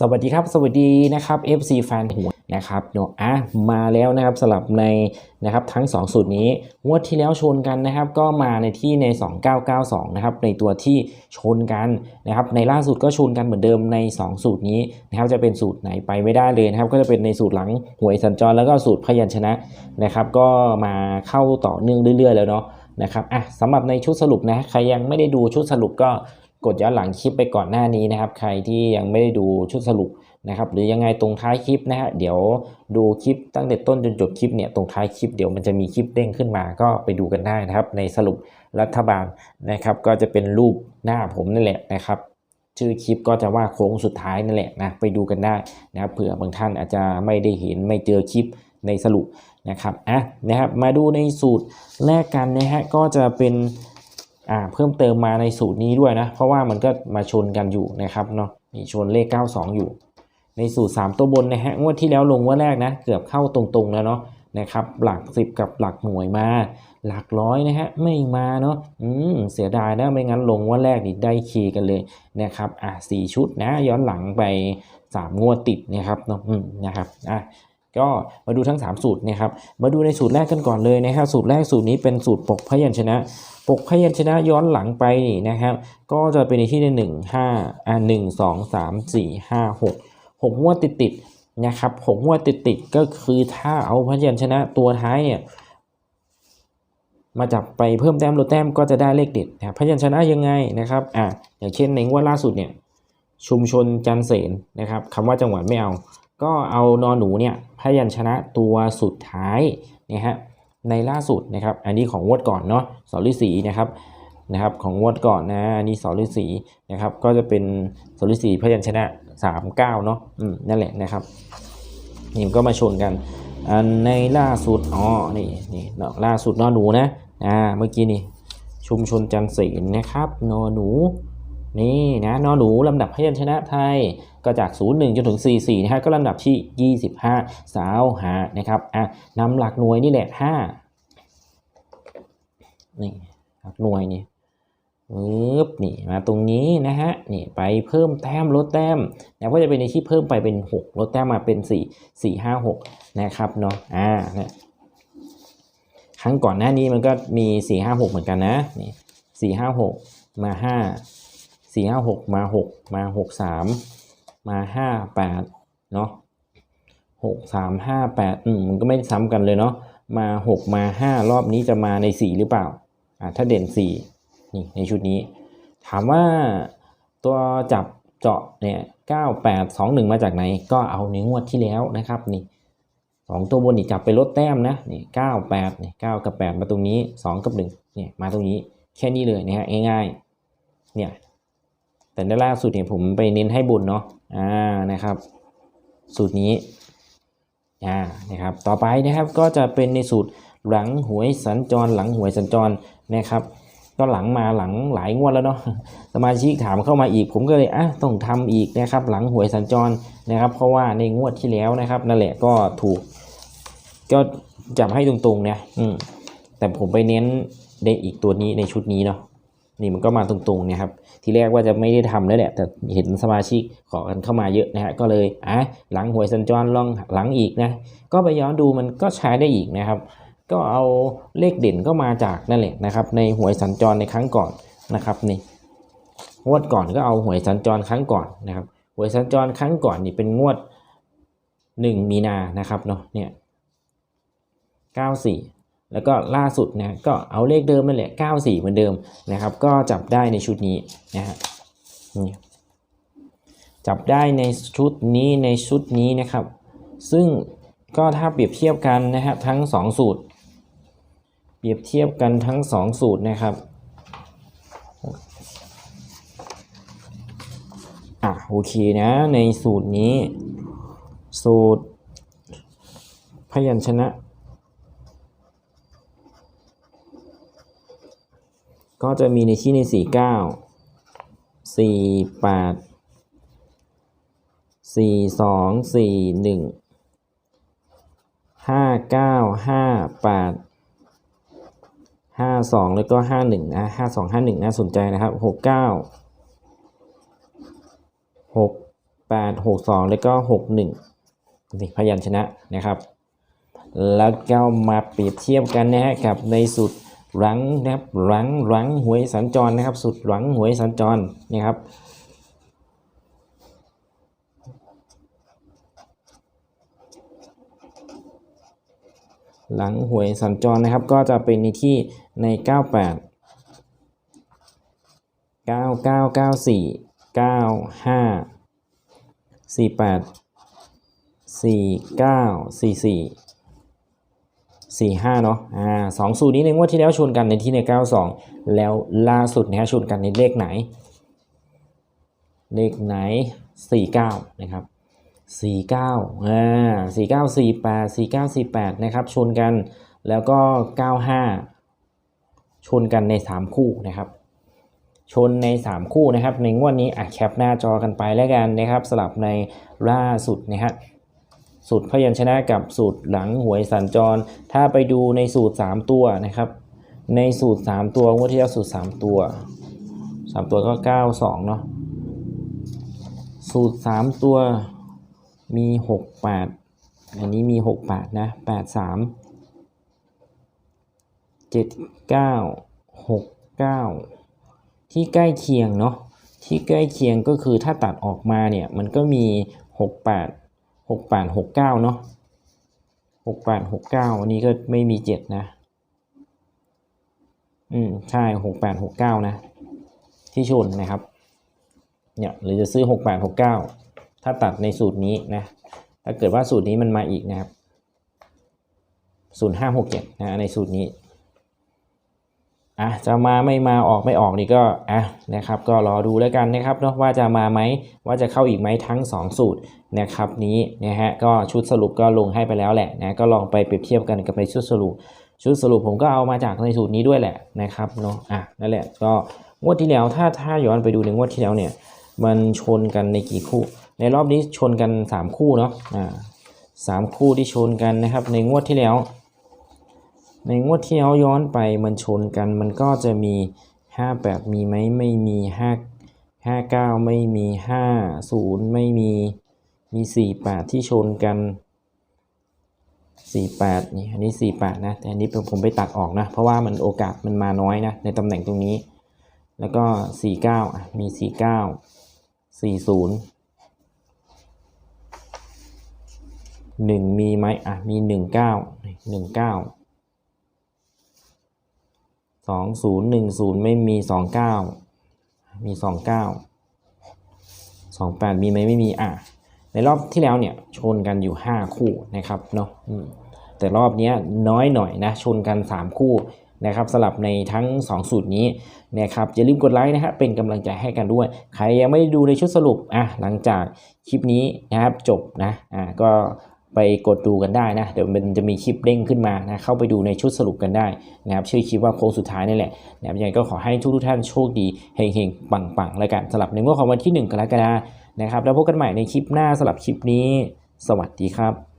สวัสดีครับสวัสดีนะครับ FC แฟนหัวนะครับเนาะอะมาแล้วนะครับสลับในนะครับทั้ง 2 สูตรนี้งวดที่แล้วชนกันนะครับ ก็มาในที่ใน 2992นะครับในตัวที่ชนกันนะครับ ในล่าสุดก็ชนกันเหมือนเดิมใน 2 สูตรนี้นะครับจะเป็นสูตรไหนไปไม่ได้เลยนะครับ ก็จะเป็นในสูตรหลังหวยสัญจรแล้วก็สูตรพยัญชนะนะครับ ก็มาเข้าต่อเนื่องเรื่อย ๆ แล้วเนาะนะครับอะสำหรับในชุดสรุปนะใครยังไม่ได้ดูชุดสรุปก็ กดย้อนหลังคลิปไปก่อนหน้านี้นะครับ ใครที่ยังไม่ได้ดูชุดสรุปนะครับ หรือยังไงตรงท้ายคลิปนะฮะเดี๋ยวดูคลิปตั้งแต่ต้นจนจบคลิปเนี่ยตรงท้ายคลิปเดี๋ยวมันจะมีคลิปเด้งขึ้นมาก็ไปดูกันได้นะครับ ในสรุปรัฐบาลนะครับ ก็จะเป็นรูปหน้าผมนั่นแหละนะครับชื่อคลิปก็จะว่าโค้งสุดท้ายนั่นแหละนะไปดูกันได้นะครับเผื่อบางท่านอาจจะไม่ได้เห็นไม่เจอคลิปในสรุปนะครับอะนะครับมาดูในสูตรแรกกันนะฮะก็จะเป็น เพิ่มเติมมาในสูตรนี้ด้วยนะ เพราะว่ามันก็มาชนกันอยู่นะครับเนาะมีชนเลข 92 อยู่ ในสูตร 3 ตัวบนนะฮะงวดที่แล้วลงว่าแรกนะ เกือบเข้าตรงๆแล้วเนาะนะครับหลัก 10 กับหลักหน่วยมา หลักร้อยนะฮะไม่มาเนาะอืมเสียดายนะไม่งั้นลงว่าแรกนี่ได้คีกันเลยนะครับอะสชุดนะย้อนหลังไป 3 งวดติดนะครับเนาะอืมนะครับอะ ก็มาดูทั้ง 3 สูตรนะครับ มาดูในสูตรแรกกันก่อนเลยนะครับ สูตรแรกสูตรนี้เป็นสูตรปกพยัญชนะ ปกพยัญชนะย้อนหลังไปนี่นะครับ ก็จะเป็นในที่ในหนึ่งห้าอ่าหนึ่งสองสามสี่ห้าหกหกงวดติดติดนะครับหกงวดติดติดก็คือถ้าเอาพยัญชนะตัวท้ายเนี่ยมาจับไปเพิ่มแต้มลดแต้มก็จะได้เลขเด็ดนะพยัญชนะยังไงนะครับอ่าอย่างเช่นในงวดล่าสุดเนี่ยชุมชนจันเสนนะครับคำว่าจังหวัดไม่เอา ก็เอานอนหนูเนี่ยพยัญชนะตัวสุดท้ายนะฮะในล่าสุดนะครับอันนี้ของงวดก่อนเนาะสอฤษีนะครับนะครับของงวดก่อนนะอันนี้สอฤษีนะครับก็จะเป็นสอฤษีพยัญชนะ 39เนาะอืมนั่นแหละนะครับนี่ก็มาชนกันอันในล่าสุดอ๋อนี่นี่เนาะล่าสุดนอนหนูนะอ่าเมื่อกี้นี่ชุมชนจันเสนนะครับนอหนู นี่นะนอหนูลำดับพยัญชนะไทยก็จาก 01 จนถึง 44 นะฮะก็ลำดับที่ 25 สาวหานะครับอะนำหลักหน่วยนี่แหละ 5 นี่หลักหน่วยนี่ปึ๊บนี่มาตรงนี้นะฮะนี่ไปเพิ่มแต้มลดแต้มนะก็จะเป็นในที่เพิ่มไปเป็น 6 ลดแต้มมาเป็น 4 4 5 6 นะครับเนาะอ่านี่ยครั้งก่อนหน้านี้มันก็มี 4 5 6 เหมือนกันนะนี่4 5 6 มา 5 สี่ห้าหกมาหกมาหกสามมาห้าแปดเนาะหกสามห้าแปดอืมมันก็ไม่ซ้ำกันเลยเนาะมาหกมาห้ารอบนี้จะมาในสี่หรือเปล่าอ่าถ้าเด่นสี่นี่ในชุดนี้ ถามว่าตัวจับเจาะเนี่ยเก้าแปดสองหนึ่งมาจากไหน ก็เอาในงวดที่แล้วนะครับนี่สองตัวบนนี่จับไปลดแต้มนะนี่เก้าแปดนี่เก้ากับแปดมาตรงนี้สองกับหนึ่งเนี่ยมาตรงนี้แค่นี้เลยนะฮะง่ายๆเนี่ย แต่ในล่าสุดเนี่ยผมไปเน้นให้บุญเนาะอ่านะครับ สูตรนี้อ่านะครับต่อไปนะครับก็จะเป็นในสูตรหลังหวยสัญจร หลังหวยสัญจรนะครับ ก็หลังมาหลังหลายงวดแล้วเนาะสมาชิกถามเข้ามาอีก ผมก็เลยอะต้องทำอีกนะครับ หลังหวยสัญจรนะครับ เพราะว่าในงวดที่แล้วนะครับนั่นแหละก็ถูก ก็จับให้ตรงๆเนี่ยอืมแต่ผมไปเน้นในอีกตัวนี้ในชุดนี้เนาะ นี่มันก็มาตรงๆนี่ยครับ ทีแรกว่าจะไม่ได้ทำแล้วแหละ แต่เห็นสมาชิกขอกันเข้ามาเยอะนะฮะ ก็เลยอะหลังหวยสัญจรลองหลังอีกนะ ก็ไปย้อนดูมันก็ใช้ได้อีกนะครับ ก็เอาเลขเด่นก็มาจากนั่นแหละนะครับ ในหวยสัญจรในครั้งก่อนนะครับนี่งวดก่อนก็เอาหวยสัญจรครั้งก่อนนะครับหวยสัญจรครั้งก่อนนี่เป็นงวดหนึ่งมีนานะครับเนาะเนี่ยเก้าสี่ แล้วก็ล่าสุดนะก็เอาเลขเดิมนั่นแหละ 94 เหมือนเดิมนะครับ ก็จับได้ในชุดนี้นะฮะนี่จับได้ในชุดนี้ในชุดนี้นะครับ ซึ่งก็ถ้าเปรียบเทียบกันนะฮะทั้ง 2 สูตร เปรียบเทียบกันทั้ง 2 สูตรนะครับอะโอเคนะในสูตรนี้ สูตรพยัญชนะ ก็จะมีในที่ในสี่เก้าสี่แปดสี่สองสี่หนึ่งห้าเก้าห้าแปดห้าสองแล้วก็ห้าหนึ่งนะห้าสองห้าหนึ่งน่าสนใจนะครับหกเก้าหกแป8 6 2 แล้วก็ 6 1นี่พยัญชนะนะครับ แล้วก็มาเปรียบเทียบกันนะฮะกับในสุด หลังนะครับหลังหลังหวยสัญจรนะครับ สุดหลังหวยสัญจรนี่ครับหลังหวยสัญจรนะครับ ก็จะเป็นในที่ใน 98 9994 95 48 49 44 45เนาะอ่าสองสูตรนี้ในงวดที่แล้วชนกันในที่ใน 92 แล้วล่าสุดนะฮะชนกันในเลขไหน เลขไหน 49 นะครับ 49อ่า49 48 49 48 นะครับชนกันแล้วก็ 95 ชนกันใน 3 คู่นะครับ ชนใน 3 คู่นะครับ ในงวดนี้อะแคปหน้าจอกันไปแล้วกันนะครับสลับในล่าสุดนะฮะ สูตรพยัญชนะกับสูตรหลังหวยสัญจร ถ้าไปดูในสูตร 3 ตัวนะครับ ในสูตร 3 ตัวงวดที่แล้วสูตร 3 ตัว 3 ตัวก็ 92 เนาะสูตร 3 ตัวมี 68 อันนี้มี 68 นะ 83 79 69 ที่ใกล้เคียงเนาะที่ใกล้เคียงก็คือถ้าตัดออกมาเนี่ย มันก็มี 68 68 69เนาะ68 69อันนี้ก็ไม่มี7นะ อืม ใช่68 69นะ ที่ชนนะครับ เนี่ยหรือจะซื้อ68 69ถ้าตัดในสูตรนี้นะ ถ้าเกิดว่าสูตรนี้มันมาอีกนะครับ0567นะในสูตรนี้ อะจะมาไม่มาออกไม่ออกนี่ก็อะนะครับก็รอดูแล้วกันนะครับเนาะว่าจะมาไหมว่าจะเข้าอีกไหมทั้ง 2 สูตรนะครับนี้นะฮะก็ชุดสรุปก็ลงให้ไปแล้วแหละนะก็ลองไปเปรียบเทียบกันกับในชุดสรุป ชุดสรุปผมก็เอามาจากในสูตรนี้ด้วยแหละนะครับเนาะอะนั่นแหละก็งวดที่แล้วถ้าถ้าย้อนไปดูในงวดที่แล้วเนี่ยมันชนกันในกี่คู่ ในรอบนี้ชนกัน 3 คู่เนาะอ่าสามคู่ที่ชนกันนะครับในงวดที่แล้ว ในงวดที่แล้วย้อนไปมันชนกันมันก็จะมี 58 มีไหมไม่มี 5 59 ไม่มี 50 ไม่มีมี 48 ที่ชนกัน 48 นี่อันนี้ 48 นะ แต่อันนี้ผมไปตัดออกนะ เพราะว่ามันโอกาสมันมาน้อยนะ ในตำแหน่งตรงนี้ แล้วก็ 49อะมี 49 40 1 มีไหมอะมี 19 19 สองศูนย์หนึ่งศูนย์ไม่มีสองเก้ามีสองเก้าสองแปดมีไหมไม่มีอะในรอบที่แล้วเนี่ยชนกันอยู่ห้าคู่นะครับเนาะแต่รอบนี้น้อยหน่อยนะชนกันสามคู่นะครับสลับในทั้ง 2 สูตรนี้นะครับอย่าลืมกดไลค์นะฮะเป็นกำลังใจให้กันด้วย ใครยังไม่ได้ดูในชุดสรุปอะหลังจากคลิปนี้นะครับจบนะอะก็ ไปกดดูกันได้นะ เดี๋ยวมันจะมีคลิปเด้งขึ้นมานะเข้าไปดูในชุดสรุปกันได้นะครับชื่อคลิปว่าโค้งสุดท้ายนี่แหละนะครับยังไงก็ขอให้ทุกทุกท่านโชคดีเฮงๆปังๆแล้วกันสำหรับในงวดของวันที่ 1 กรกฎาคมนะครับแล้วพบกันใหม่ในคลิปหน้าสำหรับคลิปนี้ สวัสดีครับ